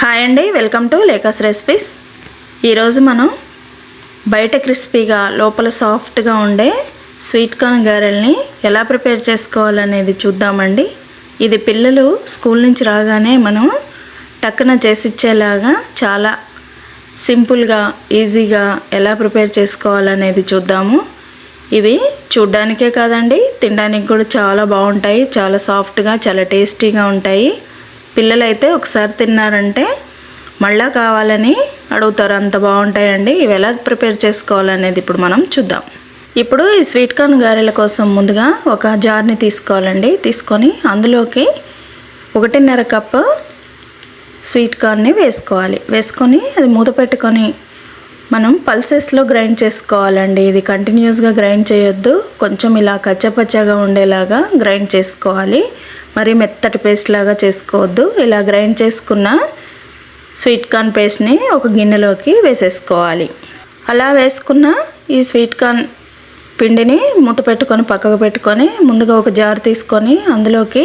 Hi అండి welcome to లేకాస్ recipes. ఈరోజు మనం బయట క్రిస్పీగా లోపల సాఫ్ట్గా ఉండే స్వీట్ కార్న్ గారెల్ని ఎలా ప్రిపేర్ చేసుకోవాలనేది చూద్దామండి. ఇది పిల్లలు స్కూల్ నుంచి రాగానే మనం టక్కున చేసిచ్చేలాగా చాలా సింపుల్గా ఈజీగా ఎలా ప్రిపేర్ చేసుకోవాలనేది చూద్దాము. ఇవి చూడ్డానికే కాదండి తినడానికి కూడా చాలా బాగుంటాయి చాలా సాఫ్ట్గా చాలా టేస్టీగా ఉంటాయి. పిల్లలైతే ఒకసారి తిన్నారంటే మళ్ళా కావాలని అడుగుతారు. అంత బాగుంటాయండి. ఇవి ఎలా ప్రిపేర్ చేసుకోవాలనేది ఇప్పుడు మనం చూద్దాం. ఇప్పుడు ఈ స్వీట్ కార్న్ గారెల కోసం ముందుగా ఒక జార్ని తీసుకోవాలండి. తీసుకొని అందులోకి ఒకటిన్నర కప్పు స్వీట్ కార్న్ని వేసుకోవాలి. వేసుకొని అది మూత పెట్టుకొని మనం పల్సెస్లో గ్రైండ్ చేసుకోవాలండి. ఇది కంటిన్యూస్గా గ్రైండ్ చేయొద్దు. కొంచెం ఇలా కచ్చపచ్చగా ఉండేలాగా గ్రైండ్ చేసుకోవాలి. మరి మెత్తటి పేస్ట్ లాగా చేసుకోవద్దు. ఇలా గ్రైండ్ చేసుకున్న స్వీట్ కార్న్ పేస్ట్ని ఒక గిన్నెలోకి వేసేసుకోవాలి. అలా వేసుకున్న ఈ స్వీట్ కార్న్ పిండిని మూత పెట్టుకొని పక్కకు పెట్టుకొని ముందుగా ఒక జార్ తీసుకొని అందులోకి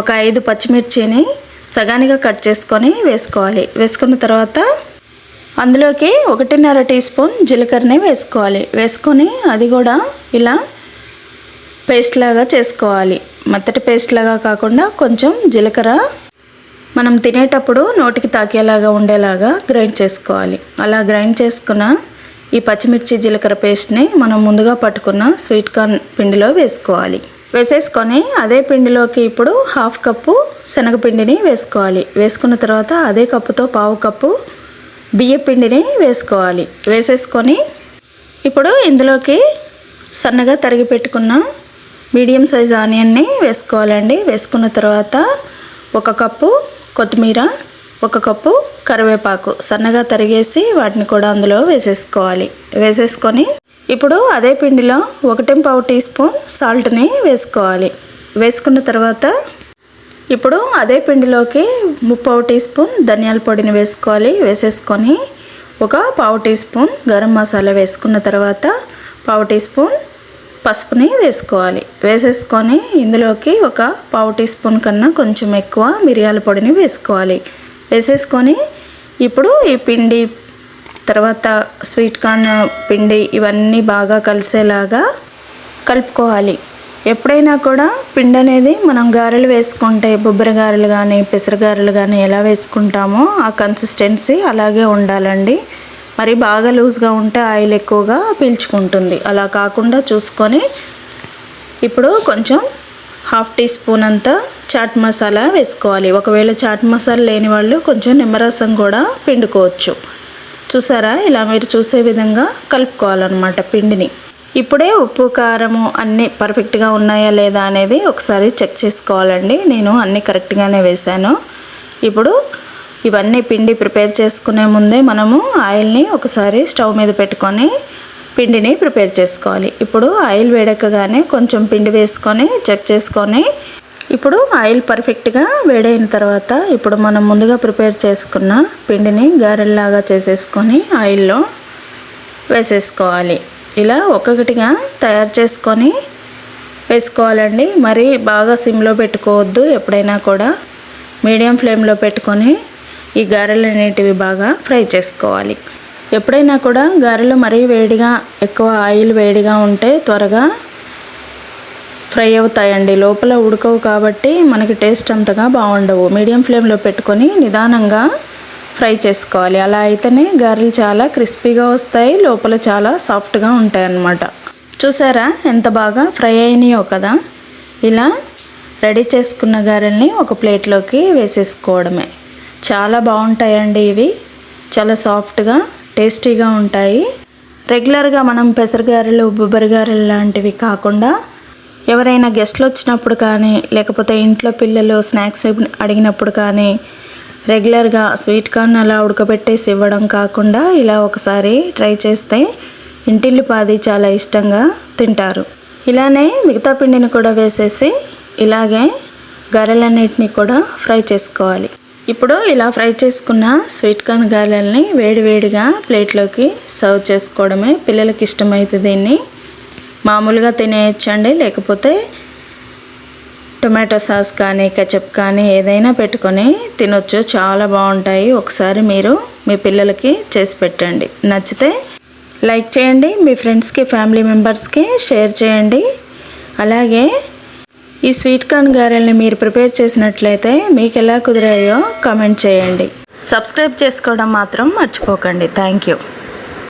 ఒక ఐదు పచ్చిమిర్చిని సగానిగా కట్ చేసుకొని వేసుకోవాలి. వేసుకున్న తర్వాత అందులోకి ఒకటిన్నర టీ స్పూన్ జీలకర్రని వేసుకోవాలి. వేసుకొని అది కూడా ఇలా పేస్ట్ లాగా చేసుకోవాలి. మెత్తటి పేస్ట్ లాగా కాకుండా కొంచెం జీలకర్ర. మనం తినేటప్పుడు నోటికి తాకేలాగా ఉండేలాగా గ్రైండ్ చేసుకోవాలి. అలా గ్రైండ్ చేసుకున్న ఈ పచ్చిమిర్చి జీలకర్ర పేస్ట్ని మనం ముందుగా పట్టుకున్న స్వీట్ కార్న్ పిండిలో వేసుకోవాలి. వేసేసుకొని అదే పిండిలోకి ఇప్పుడు హాఫ్ కప్పు శనగపిండిని వేసుకోవాలి. వేసుకున్న తర్వాత అదే కప్పుతో పావు కప్పు బియ్య పిండిని వేసుకోవాలి. వేసేసుకొని ఇప్పుడు ఇందులోకి సన్నగా తరిగి పెట్టుకున్న మీడియం సైజ్ ఆనియన్ని వేసుకోవాలండి. వేసుకున్న తర్వాత ఒక కప్పు కొత్తిమీర ఒక కప్పు కరివేపాకు సన్నగా తరిగేసి వాటిని కూడా అందులో వేసేసుకోవాలి. వేసేసుకొని ఇప్పుడు అదే పిండిలో ఒకటిం పావు టీ స్పూన్ సాల్ట్ని వేసుకోవాలి. వేసుకున్న తర్వాత ఇప్పుడు అదే పిండిలోకి ముప్పావు టీ స్పూన్ ధనియాల పొడిని వేసుకోవాలి. వేసేసుకొని ఒక పావు టీ స్పూన్ గరం మసాలా వేసుకున్న తర్వాత పావు టీ స్పూన్ పసుపుని వేసుకోవాలి. వేసేసుకొని ఇందులోకి ఒక పావు టీ స్పూన్ కన్నా కొంచెం ఎక్కువ మిరియాల పొడిని వేసుకోవాలి. వేసేసుకొని ఇప్పుడు ఈ పిండి తర్వాత స్వీట్ కార్న్ పిండి ఇవన్నీ బాగా కలిసేలాగా కలుపుకోవాలి. ఎప్పుడైనా కూడా పిండి అనేది మనం గారెలు వేసుకుంటే బొబ్బరి గారెలు కానీ పెసర గారెలు కానీ ఎలా వేసుకుంటామో ఆ కన్సిస్టెన్సీ అలాగే ఉండాలండి. మరి బాగా లూజ్గా ఉంటే ఆయిల్ ఎక్కువగా పీల్చుకుంటుంది. అలా కాకుండా చూసుకొని ఇప్పుడు కొంచెం హాఫ్ టీ స్పూన్ అంతా చాట్ మసాలా వేసుకోవాలి. ఒకవేళ చాట్ మసాలా లేని వాళ్ళు కొంచెం నిమ్మరసం కూడా పిండుకోవచ్చు. చూసారా? ఇలా మీరు చూసే విధంగా కలుపుకోవాలన్నమాట పిండిని. ఇప్పుడే ఉప్పు కారము అన్నీ పర్ఫెక్ట్గా ఉన్నాయా లేదా అనేది ఒకసారి చెక్ చేసుకోవాలండి. నేను అన్నీ కరెక్ట్గానే వేశాను. ఇప్పుడు ఇవన్నీ పిండి ప్రిపేర్ చేసుకునే ముందే మనము ఆయిల్ని ఒకసారి స్టవ్ మీద పెట్టుకొని పిండిని ప్రిపేర్ చేసుకోవాలి. ఇప్పుడు ఆయిల్ వేడెక్కగానే కొంచెం పిండి వేసుకొని చెక్ చేసుకొని ఇప్పుడు ఆయిల్ పర్ఫెక్ట్గా వేడైన తర్వాత ఇప్పుడు మనం ముందుగా ప్రిపేర్ చేసుకున్న పిండిని గారెల్లాగా చేసేసుకొని ఆయిల్లో వేసేసుకోవాలి. ఇలా ఒక్కొక్కటిగా తయారు చేసుకొని వేసుకోవాలండి. మరి బాగా సిమ్లో పెట్టుకోవద్దు. ఎప్పుడైనా కూడా మీడియం ఫ్లేమ్లో పెట్టుకొని ఈ గారెలు అనేటివి బాగా ఫ్రై చేసుకోవాలి. ఎప్పుడైనా కూడా గారెలు మరీ వేడిగా ఎక్కువ ఆయిల్ వేడిగా ఉంటే త్వరగా ఫ్రై అవుతాయండి. లోపల ఉడకవు కాబట్టి మనకి టేస్ట్ అంతగా బాగుండవు. మీడియం ఫ్లేమ్లో పెట్టుకొని నిదానంగా ఫ్రై చేసుకోవాలి. అలా అయితేనే గారెలు చాలా క్రిస్పీగా వస్తాయి లోపల చాలా సాఫ్ట్గా ఉంటాయి అన్నమాట చూసారా? ఎంత బాగా ఫ్రై అయినాయో కదా? ఇలా రెడీ చేసుకున్న గారెల్ని ఒక ప్లేట్లోకి వేసేసుకోవడమే. చాలా బాగుంటాయండి ఇవి. చాలా సాఫ్ట్గా టేస్టీగా ఉంటాయి. రెగ్యులర్గా మనం పెసరగారెలు బొబ్బరిగారెలు లాంటివి కాకుండా ఎవరైనా గెస్ట్లు వచ్చినప్పుడు కానీ లేకపోతే ఇంట్లో పిల్లలు స్నాక్స్ అడిగినప్పుడు కానీ రెగ్యులర్గా స్వీట్ కార్న్ అలా ఉడకబెట్టేసి ఇవ్వడం కాకుండా ఇలా ఒకసారి ట్రై చేస్తే ఇంటిల్లిపాది చాలా ఇష్టంగా తింటారు. ఇలానే మిగతా పిండిని కూడా వేసేసి ఇలాగే గారెలన్నిటిని కూడా ఫ్రై చేసుకోవాలి. ఇప్పుడు ఇలా ఫ్రై చేసుకున్న స్వీట్ కార్న్ గారెల్ని వేడివేడిగా ప్లేట్లోకి సర్వ్ చేసుకోవడమే పిల్లలకి ఇష్టమైతే దీన్ని. మామూలుగా తినేయచ్చండి లేకపోతే టొమాటో సాస్ కానీ కెచప్ కానీ ఏదైనా పెట్టుకొని తినొచ్చు. చాలా బాగుంటాయి. ఒకసారి మీరు మీ పిల్లలకి చేసి పెట్టండి. నచ్చితే లైక్ చేయండి మీ ఫ్రెండ్స్కి ఫ్యామిలీ మెంబర్స్కి షేర్ చేయండి. అలాగే ఈ స్వీట్ కార్న్ గారెల్ని మీరు ప్రిపేర్ చేసినట్లయితే మీకు ఎలా కుదిరాయో కామెంట్ చేయండి. సబ్స్క్రైబ్ చేసుకోవడం మాత్రం మర్చిపోకండి. Thank you